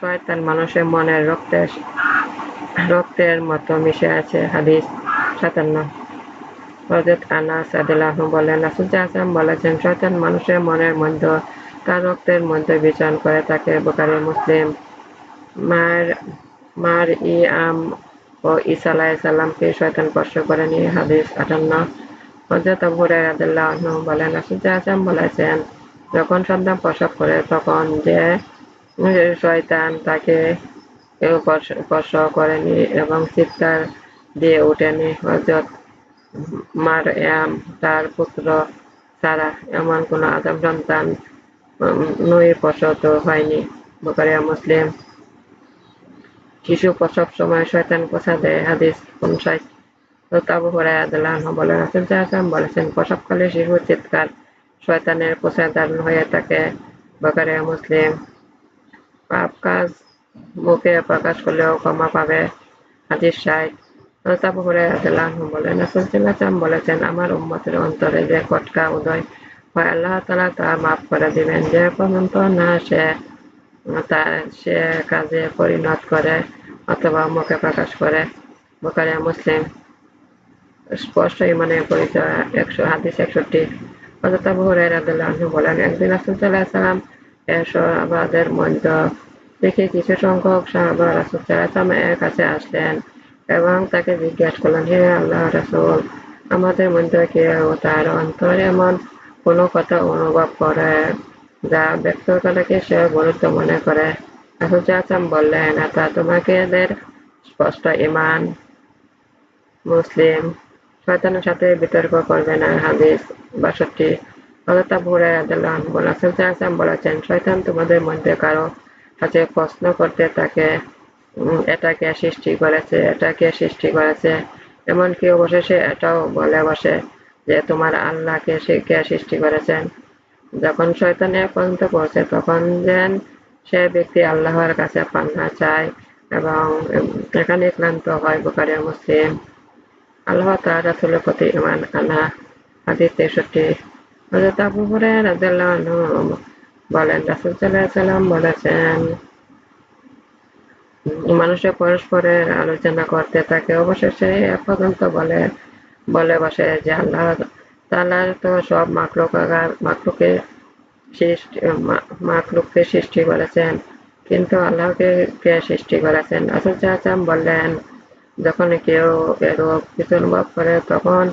শয়তান মানুষের মনের রক্তে রক্তের মতো মিশে আছে হাদিস সাতান্ন। হজরত আদিল্লাহ বলেন বলেছেন, শয়তান মানুষের মনের মধ্যে, তার রক্তের মধ্যে বিচরণ করে তাকে বোকারি মুসলিম। মার মার ই আম ও ঈসা আলাইসাল্লামকে শয়তান স্পর্শ করেনি হাদিস আটান্ন। হজরত আবু হুরায়রা বলেন, রাসুল আজম বলেছেন যখন সন্তান প্রসব করে, তখন যে শয়তান তাকে স্পর্শ করেনি এবং চিৎকার দিয়ে উঠেনি হজরত মারয়াম তার পুত্র ছাড়া এমন কোন আদম সন্তান নই প্রসত হয়নি। বোকারিয়া মুসলিম। শিশু প্রসব সময় শয়তান পোষা দেয়। হাদিস পঞ্চাশ আবু হরাইয়াদুল্লাহ বলেন, রাসুল বলেছেন, প্রসবকালে শিশু চিৎকার শয়তানের পোষায় দারুণ হয়ে থাকে। বাকারিয়া মুসলিম পাপ কাজ মুখে প্রকাশ করলেও ক্ষমা পাবে। হাজির সাহেব বলেছেন, আমার উম্মতের অন্তরে যে কটকা উদয় হয়, আল্লাহ তালা তা মাফ করে দিবেন। যে পর্যন্ত না সে, তা সে কাজে পরিণত করে অথবা মুখে প্রকাশ করে। বোকারিয়া মুসলিম স্পষ্ট ইমানের পরিচয়, একশো, হাদিস একষট্টি। হজরত আবু বলেন, একদিন রাসূল আলাইহি সাল্লাম সাহাবাদের দেখে কিছু সংখ্যক সাহাবা এর কাছে আসলেন এবং তাকে জিজ্ঞাসা করলেন, হে আল্লাহ রাসূল, আমাদের মধ্যে কেউ তার অন্তরে এমন কোনো কথা অনুভব করে যা ব্যক্ত করাকে সে গুরুত্ব মনে করে? রাসূল সাল্লাল্লাহু বললেন তা তোমাকে এদের স্পষ্ট ইমান, মুসলিম শয়তানের সাথে বিতর্ক করবে না, হাদিস বাষট্টি। হজরত আবু হুরায়রা বলেছেন বলেছেন, শয়তান তোমাদের মধ্যে কারও কাছে প্রশ্ন করতে তাকে এটাকে সৃষ্টি করেছে, এটাকে সৃষ্টি করেছে। এমনকি অবশেষে এটাও বলে বসে যে, তোমার আল্লাহকে সে কে সৃষ্টি করেছেন? যখন শয়তানের পর্যন্ত পড়ছে তখন যেন সে ব্যক্তি আল্লাহর কাছে পান্না চায় এবং এখানে ক্লান্ত হয় বুকারিয়া মুসলিম। আল্লাহ তার রাসুলের প্রতি ইমান আনা হাদিস তেষট্টি হজরত আবু হুরায়রা বলেন, রাসুল সাল্লাম বলেছেন, মানুষের পরস্পরের আলোচনা করতে থাকে অবশেষে পর্যন্ত বলে বলে বসে যে আল্লাহ তালার তো সব মাকলুক মাকলুকে সৃষ্টি মাকলুককে সৃষ্টি করেছেন, কিন্তু আল্লাহকে কে সৃষ্টি করেছেন? আসল চাচাম বললেন যখন কেউ এরূপ কিছু অনুভব করে, তখন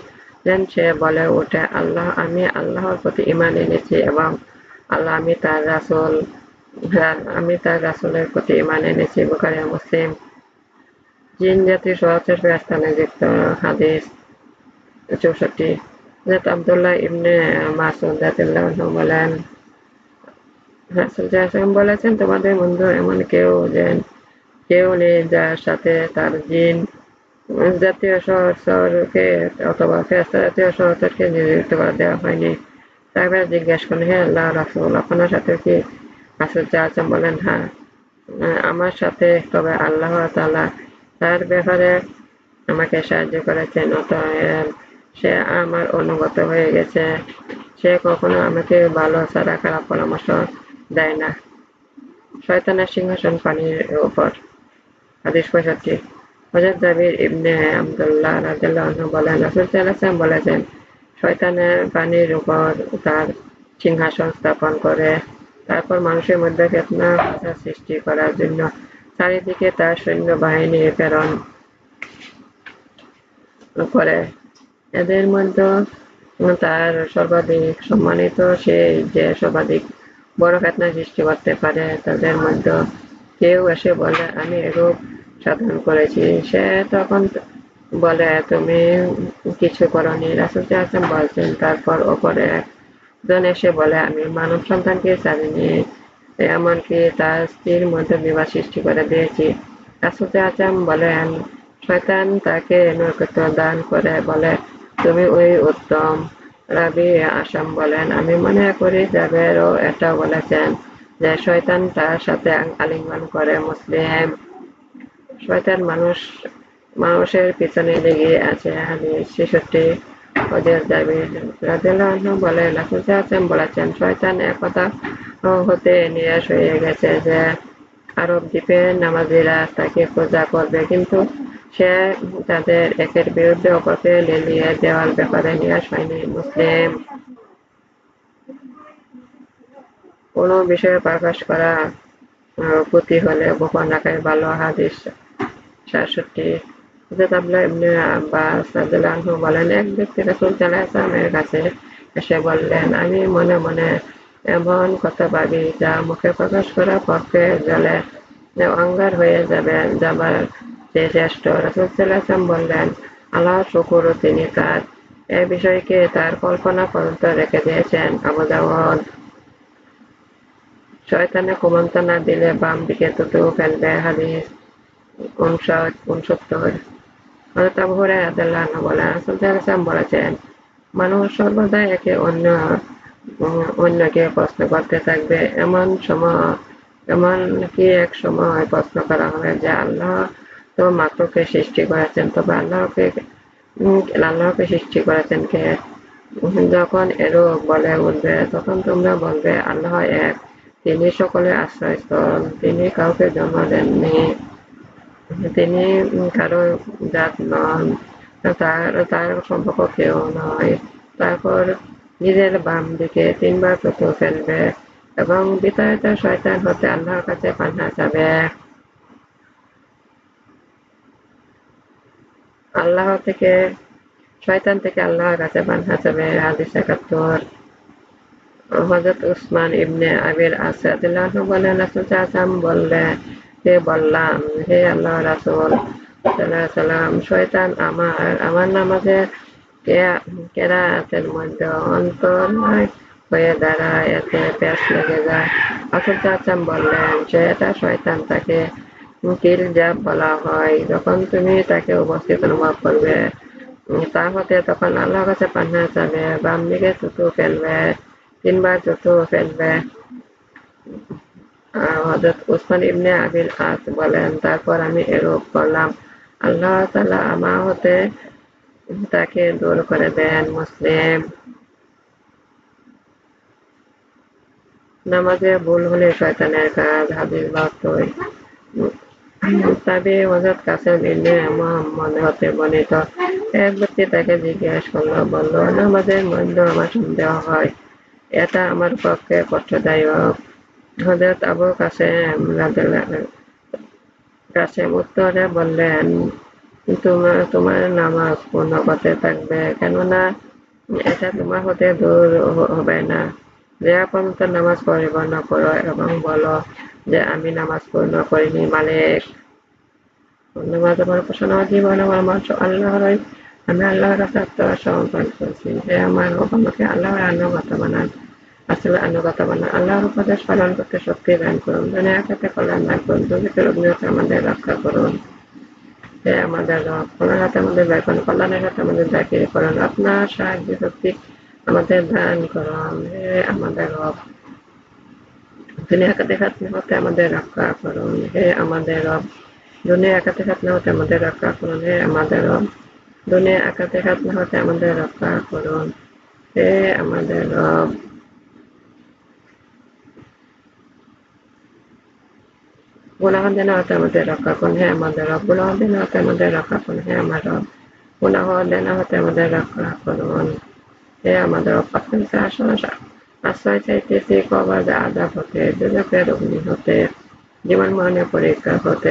যেন সে বলে ওঠে, আল্লাহ, আমি আল্লাহর প্রতি ইমান এনেছি এবং আল্লাহ, আমি তার রাসুল আমি তার রাসুলের প্রতি ইমান এনেছি। বুখারি মুসলিম জিন জাতি সহচর ফেরাস্তানে যুক্ত। হাদিস চৌষট্টি। হজরত আবদুল্লাহ ইবনে মাসুদ জাতিল্লাহ বলেন বলেছেন, তোমাদের বন্ধু এমন কেউ যেন, কেউ নেই যার সাথে তার জিন জাতীয় সহচরকে অথবা ফেরস্তা জাতীয় সহচরকে নিয়োজিত করে দেওয়া হয়নি সাহেবের জিজ্ঞেস করেন হে আল্লাহ রাসুল আপনার সাথে কি রাসুল চাচম বলেন হ্যাঁ আমার সাথে তবে আল্লাহ তালা তার ব্যাপারে আমাকে সাহায্য করেছেন অতএব সে আমার অনুগত হয়ে গেছে সে কখনো আমাকে ভালো ছাড়া খারাপ পরামর্শ দেয় না শয়তানের সিংহাসন পানির উপর হাদিস পঁয়ষট্টি হজরত জাবির ইবনে আবদুল্লাহ বলেন শয়তানের উপর তার সিংহাসন স্থাপন করে, তারপর মানুষের মধ্যে ফেতনা সৃষ্টি করার জন্য চারিদিকে তার সৈন্য বাহিনী প্রেরণ করে। এদের মধ্যে তার সর্বাধিক সম্মানিত সে যে সর্বাধিক বড় ফেতনা সৃষ্টি করতে পারে, তাদের মধ্যে কেউ এসে বলে, আমি এরূপ সাধন করেছি। সে তখন বলে, তুমি কিছু করনি। রাসুল আসলাম বলছেন, তারপর ওপরে একজন এসে বলে, আমি মানব সন্তানকে ছাড়িনি, এমনকি তার স্ত্রীর মধ্যে বিবাহ সৃষ্টি করে দিয়েছি। রাসুল আচাম বলেন, শয়তান তাকে নৈকট্য দান করে বলে, তুমি ওই উত্তম রাবি আসাম বলেন। আমি মনে করি জাবেরও এটা বলেছেন যে, শয়তান তার সাথে আলিঙ্গন করে মুসলিম শয়তান মানুষ, মানুষের পিছনে লেগে আছে হাদিস ছেষট্টি জাবির রাদিয়াল্লাহু বলে রাসূল বলেছেন। শয়তান একথা হতে নিরাশ হয়ে গেছে যে আরব দ্বীপের নামাজিরা তাকে পূজা করবে, কিন্তু সে তাদের একের বিরুদ্ধে অপরকে লেলিয়ে দেওয়ার ব্যাপারে নিরাশ হয়নি মুসলিম। কোনো বিষয়ে প্রকাশ করা ক্ষতি হলে গোপন রাখাই ভালো হাদিস সাতষট্টি বলেন এক ব্যক্তি রাসুল সাল্লামের কাছে এসে বললেন, আমি মনে মনে এমন কথা ভাবি যা মুখে প্রকাশ করা পক্ষে গেলে অঙ্গার হয়ে যাবে, যাবার যে শ্রেষ্ঠ রাসুল সাল্লাম বললেন আল্লাহ শুকুর তিনি তার, এ বিষয়কে তার কল্পনা পর্যন্ত রেখে দিয়েছেন আবু দাওয়াদ শয়তানে কুমন্ত্রণা দিলে বাম দিকে তুতু ফেলবে হাদিস। উনসত্তর আবু হুরায়রা বলেন রাসূল বলেছেন মানুষ সর্বদা একে অন্য অন্যকে প্রশ্ন করতে থাকবে। এমন সময়, এমন কি এক সময় প্রশ্ন করা হবে যে আল্লাহ তো মাত্রকে সৃষ্টি করেছেন, তবে আল্লাহকে আল্লাহকে সৃষ্টি করেছেন কে? যখন এরূপ বলে উঠবে, তখন তোমরা বলবে, আল্লাহ এক। তিনি সকলের আশ্রয়স্থল, তিনি কাউকে জন্ম দেননি। তিনি কারও জাত নন, তার তার সম্পর্ক কেউ নয়। তারপর নিজের বাম দিকে তিনবার প্রথম ফেলবে এবং বিতাড়িত শয়তান হতে আল্লাহর কাছে পান্না যাবে। আল্লাহ থেকে, শয়তান থেকে আল্লাহর কাছে পান্না যাবে। হাদিস একাত্তর। হজরত উসমান ইবনে আবির আসাদুল্লাহ বলেন, রাসুল চাচাম বললে হে বললাম, হে আল্লাহ রাসুল সাল্লাম শয়তান আমার আমার নামাজে কেরাতের মধ্যে অন্তর হয়ে দাঁড়ায়, এতে প্যাস লেগে যায়। বললেন যে এটা শয়তান তাকে কিল জাপ বলা হয়, যখন তুমি তাকে উপস্থিত অনুভব করবে, তা হতে তখন আল্লাহ কাছে পান্না যাবে। বাম দিকে ফেলবে, তিনবার জুতো ফেলবে। হজরত ইবনে আবিল আস বলেন, তারপর আমি এরূপ করলাম। আল্লাহ তালা হতে তাকে দূর করে দেন, মুসলিম। নামাজে ভুল হলে শয়তানের কাজ হাদিস তবে হজরত কাসেম ইবনে মোহাম্মদ হতে বর্ণিত। এক ব্যক্তি তাকে জিজ্ঞেস করল, বলল, নামাজের মধ্যে আমার সন্দেহ হয়। এটা আমার পক্ষে কষ্টদায়ক। হজরত আবু কাসেম কাসেম উত্তরে বললেন তোমার তোমার নামাজ পূর্ণ করতে থাকবে, কেননা এটা তোমার হতে দূর হবে না। যে পর্যন্ত নামাজ পরিবর্ণ করো এবং বলো যে আমি নামাজ পূর্ণ করিনি, মালিক। নামাজ আমার পোষণ জীবন আমার মাংস আল্লাহর আমি আল্লাহর কাছে আত্মসমর্পণ করছি। যে আমার আমাকে আল্লাহর আনুগত বানান। আসলে আনুগত বানান আল্লাহর উপদেশ পালন করতে শক্তি দান করুন। দুনিয়ার সাথে কল্যাণ দান করুন। দুর্নীতির অগ্নিহতে আমাদের রক্ষা করুন। হে আমাদের রব কোরআন হাতে আমাদের ব্যয় করুন, কল্যাণের হাতে আমাদের জাকির করুন। আপনার সাহায্য শক্তি আমাদের দান করুন। হে আমাদের রব দুনিয়া একাতে খাতনা হতে আমাদের রক্ষা করুন। হে আমাদের রব দুনিয়া একাতে খাতনা হতে আমাদের রক্ষা করুন। হে আমাদের রব দুনিয়া একাতে খাতনা হতে আমাদের রক্ষা করুন। হে আমাদের রব গুনাহ দেনা হতে আমাদের রক্ষা করুন, হে আমাদের রব। গুনাহ দেনা হতে আমাদের রক্ষা করুন, হে আমার রব। গুনাহ দেনা হতে আমাদের রক্ষা করুন, হে আমাদের আপনার কাছে আশ্রয় চাইতেছি কবার আজাব হতে দুজকের অগ্নি হতে, জীবন মরণে পরীক্ষা হতে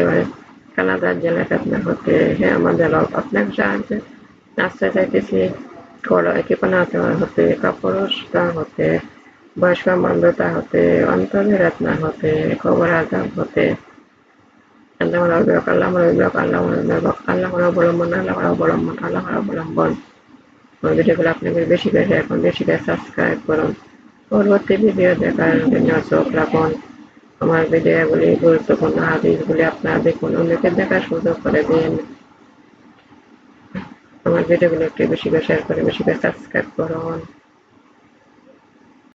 কানাদার জেলা কাতনা হতে, হে আমাদের রব আপনার সাহায্য, আশ্রয় চাইতেছি কৃপণাতা হতে, কাপুরুষতা হতে, বয়স্ক মন্দতা হতে, অন্তরের রত্না হতে খবর আজাব হতে আল্লাহ অভিভাবক আল্লাহ অভিভাবক আল্লাহ অভিভাবক আল্লাহ অবলম্বন আল্লাহ অবলম্বন আল্লাহ অবলম্বন আমার ভিডিওগুলো আপনাকে বেশি করে এখন বেশি করে সাবস্ক্রাইব করুন পরবর্তী ভিডিও দেখার জন্য চোখ রাখুন আমার ভিডিওগুলি গুরুত্বপূর্ণ হাদিসগুলি আপনারা দেখুন অন্যকে দেখার সুযোগ করে দিন আমার ভিডিওগুলো একটু বেশি করে শেয়ার করে, বেশি করে সাবস্ক্রাইব করুন।